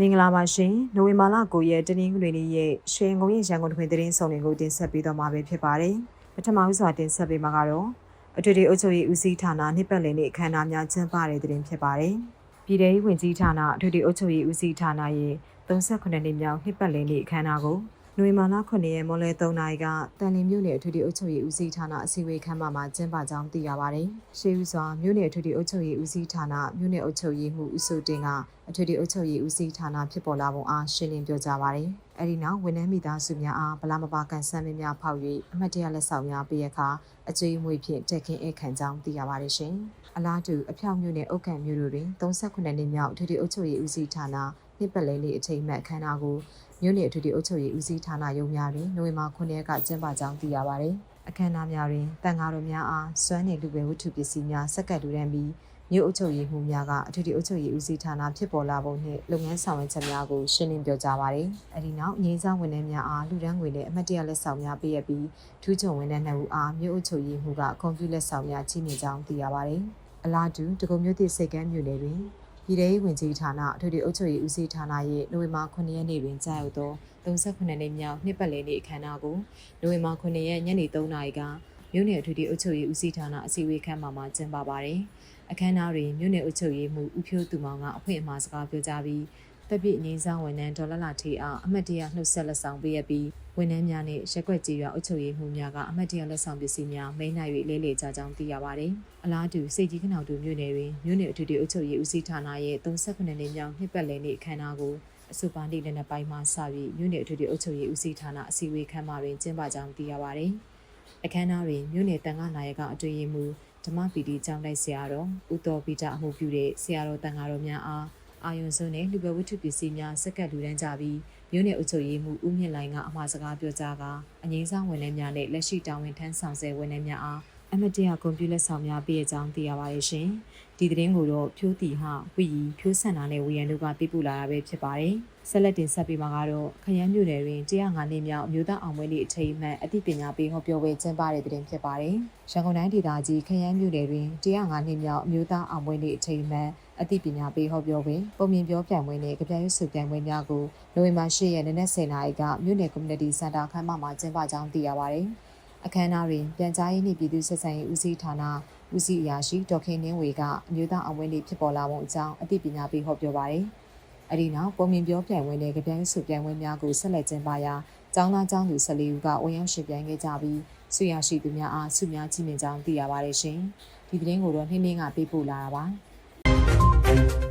မင်္ဂလာပါရှင်နိုဝင်ဘာလ9ရက်တနင်္ဂနွေနေ့ရဲ့ရွှေငုံရဲ့ရန်ကုန်တွင်သတင်းဆောင်တွေကိုတင်ဆက်ပေးတော့မှာပဲဖြစ်ပါတယ်ပထမဦးစွာတင်ဆက်ပေးမှာကတော့အထွေထွေအုပ်ချုပ်ရေးဦးစီးဌာနနှစ်ပတ်လည်နေ့အခမ်းအနားများကျင်းပတဲ့သတင်းဖြစ်ပါတယ်ပြည်ထောင်ဝင်ကြီးဌာနအထွေထွေအုပ်ချုပ်ရေးဦးစီးဌာနရဲ့38နှစ်မြောက်နှစ်ပတ်လည်နေ့အခမ်းအနားကို နိုဝင်ဘာလ9ရက်မော်လဲ3နာရီကတန်လင်းမြို့နယ်အထွေထွေအုပ်ချုပ်ရေးဦးစီးဌာနအစည်းအဝေးခန်းမမှာကျင်းပကြောင်းသိရပါတယ်။ရှေးဦးစွာမြို့နယ်အထွေထွေအုပ်ချုပ်ရေးဦးစီးဌာနမြို့နယ်အုပ်ချုပ်ရေးမှူးဦးစိုးတင်ကအထွေထွေအုပ်ချုပ်ရေးဦးစီးဌာနဖြစ်ပေါ်လာပုံအားရှင်းလင်းပြောကြားပါတယ်။အဲဒီနောက်ဝန်ထမ်းမိသားစုများအားဗလာမပါကန်ဆန်းမင်းများဖောက်၍အမတ်တရလက်ဆောင်များပေးရခါအကျွေးအမွေဖြင့်တက်ခင်းဧခံကြောင်းသိရပါတယ်ရှင်။အလားတူအဖြောက်မြို့နယ်အုတ်ကံမြို့တို့တွင်38နှစ်မြောက်အထွေထွေအုပ်ချုပ်ရေးဦးစီးဌာန နှစ်ပတ်လည်နေ့အထိမ်းအမှတ်အခမ်းအနားကိုမြို့နယ်အထွေထွေအုပ်ချုပ်ရေးဦးစီးဌာနရုံးများတွင်နိုဝင်ဘာ9ရက်ကကျင်းပကြောင်းသိရပါတယ်။အခမ်းအနားများတွင်တန်ဃာတော်များအားစွမ်းနယ်လူပဲဝတ္ထုပစ္စည်းများစက္ကန့်လူတန်းပြီးမြို့အုပ်ချုပ်ရေးမှူးများကအထွေထွေအုပ်ချုပ်ရေးဦးစီးဌာနဖြစ်ပေါ်လာပုံနှင့်လုပ်ငန်းဆောင်ရွက်ချက်များကိုရှင်းလင်းပြောကြားပါတယ်။အဲဒီနောက်ငြိမ်းချမ်းဝန်ထမ်းများအားလူဒန်းငွေနဲ့အမှတ်တရလက်ဆောင်များပေးအပ်ပြီးထူးချွန်ဝန်ထမ်းနှစ်ဦးအားမြို့အုပ်ချုပ်ရေးမှူးကကွန်ပျူတာလက်ဆောင်များချီးမြှင့်ကြောင်းသိရပါတယ်။အလားတူတကုံမြို့သစ်စိတ်ကမ်းမြို့နယ်တွင် ပြည်ထောင်ဝင်ကြီးဌာနအထွေထွေအုပ်ချုပ်ရေးဦးစီးဌာနရဲ့နိုဝင်ဘာ9ရက်နေ့တွင်ကြာရောက်သော38နှစ်မြောက်နှစ်ပတ်လည်နေ့အခမ်းအနားကိုနိုဝင်ဘာ9ရက်ညနေ3နာရီကမြို့နယ်အထွေထွေအုပ်ချုပ်ရေးဦးစီးဌာနအစည်းအဝေးခန်းမှာကျင်းပပါတယ်။အခမ်းအနားတွင်မြို့နယ်အုပ်ချုပ်ရေးမှူးဦးဖြိုးသူမောင်ကအဖွင့်အမှာစကားပြောကြားပြီး တပ်ပြည့်ငင်းဆောင်ဝန်ထမ်းဒေါ်လာလာထေအားအမတ်တရနှုတ်ဆက်လက်ဆောင်ပေးရပြီးဝန်ထမ်းများနှင့်ရက်ွက်ကြီးရွာအုပ်ချုပ်ရေးမှူးများကအမတ်တရလက်ဆောင်ပစ္စည်းများမိန်းနိုင်၍လဲလှယ်ကြကြောင်းသိရပါတယ်။အလားတူစိတ်ကြီးခဏတူမြို့နယ်တွင်မြို့နယ်အထွေထွေအုပ်ချုပ်ရေးဦးစီးဌာနရဲ့38နှစ်မြောက်နှစ်ပတ်လည်နေ့အခမ်းအနားကိုအဆိုပါနေ့နဲ့ပိုင်းမှာစပြီးမြို့နယ်အထွေထွေအုပ်ချုပ်ရေးဦးစီးဌာနအစည်းအဝေးခန်းမတွင်ကျင်းပကြောင်းသိရပါတယ်။အခမ်းအနားတွင်မြို့နယ်တန်ခါနာယကအတွေ့အမှုဓမ္မပီတိကျောင်းတိုက်ဆရာတော်ဦးတော်ပီတာအမှုပြုတဲ့ဆရာတော်တန်ခါတော်များအား အာယုံစွန်းနဲ့လူပဲဝတ္ထုပစ္စည်းများစက္ကန့်လူတန်းကြပြီးမြို့နယ်အုပ်ချုပ်ရေးမှူးဦးမြင့်လိုင်ကအမှားစကားပြောကြားကအငိမ့်ဆောင်ဝန်ထမ်းများနဲ့လက်ရှိတာဝန်ထမ်းဆောင်ဆဲဝန်ထမ်းများအား အမတ်တရကွန်ပျူတာဆောင်များပေးရကြောင်းသိရပါတယ်ရှင်။ဒီသတင်းကိုတော့ဖြိုးတီဟဝီဖြိုးဆန္ဒနဲ့ဝီရန်တို့ကပြပူလာတာပဲဖြစ်ပါတယ်။ဆက်လက်တင်ဆက်ပေးမှာကတော့ခရမ်းမြို့နယ်တွင်105နှစ်မြောက်အမျိုးသားအောင်ပွဲနေ့အထိမ်းအမှတ်အသိပညာပေးဟောပြောပွဲကျင်းပတဲ့တဲ့တင်ဖြစ်ပါတယ်။ရန်ကုန်တိုင်းဒေသကြီးခရမ်းမြို့နယ်တွင်105နှစ်မြောက်အမျိုးသားအောင်ပွဲနေ့အထိမ်းအမှတ်အသိပညာပေးဟောပြောပွဲပုံမြင်ပြောပြပွဲနဲ့ကြပြရွတ်စုပြိုင်ပွဲများကိုနိုဝင်ဘာ10ရက်နေ့နက်10:00နာရီကမြို့နယ် community center ခန်းမမှာကျင်းပကြောင်းသိရပါတယ်။ အခမ်းအနားတွင်ပြန်ကြားရေးနှင့်ပြည်သူ့ဆက်ဆံရေးဦးစီးဌာနဦးစီးအရာရှိဒေါက်ခင်နှင်းဝေကအမျိုးသားအောင်ပွဲနေ့ဖြစ်ပေါ်လာပုံအကြောင်းအသိပညာပေးဟောပြောပါတယ်။အဲဒီနောက်ပုံမြင်ပြောပြိုင်ပွဲနဲ့ကြပြရွတ်စုပြိုင်ပွဲများကိုဆက်လက်ကျင်းပရာကျောင်းသားကျောင်းသူ14ဦးကဝင်ရောက်ရှင်ပြိုင်ခဲ့ကြပြီးဆုရရှိသူများအားဆုများကြီးမြင့်ကြောင်းသိရပါတယ်ရှင်။ဒီသတင်းကိုတော့နှင်းနှင်းကပေးပို့လာတာပါ။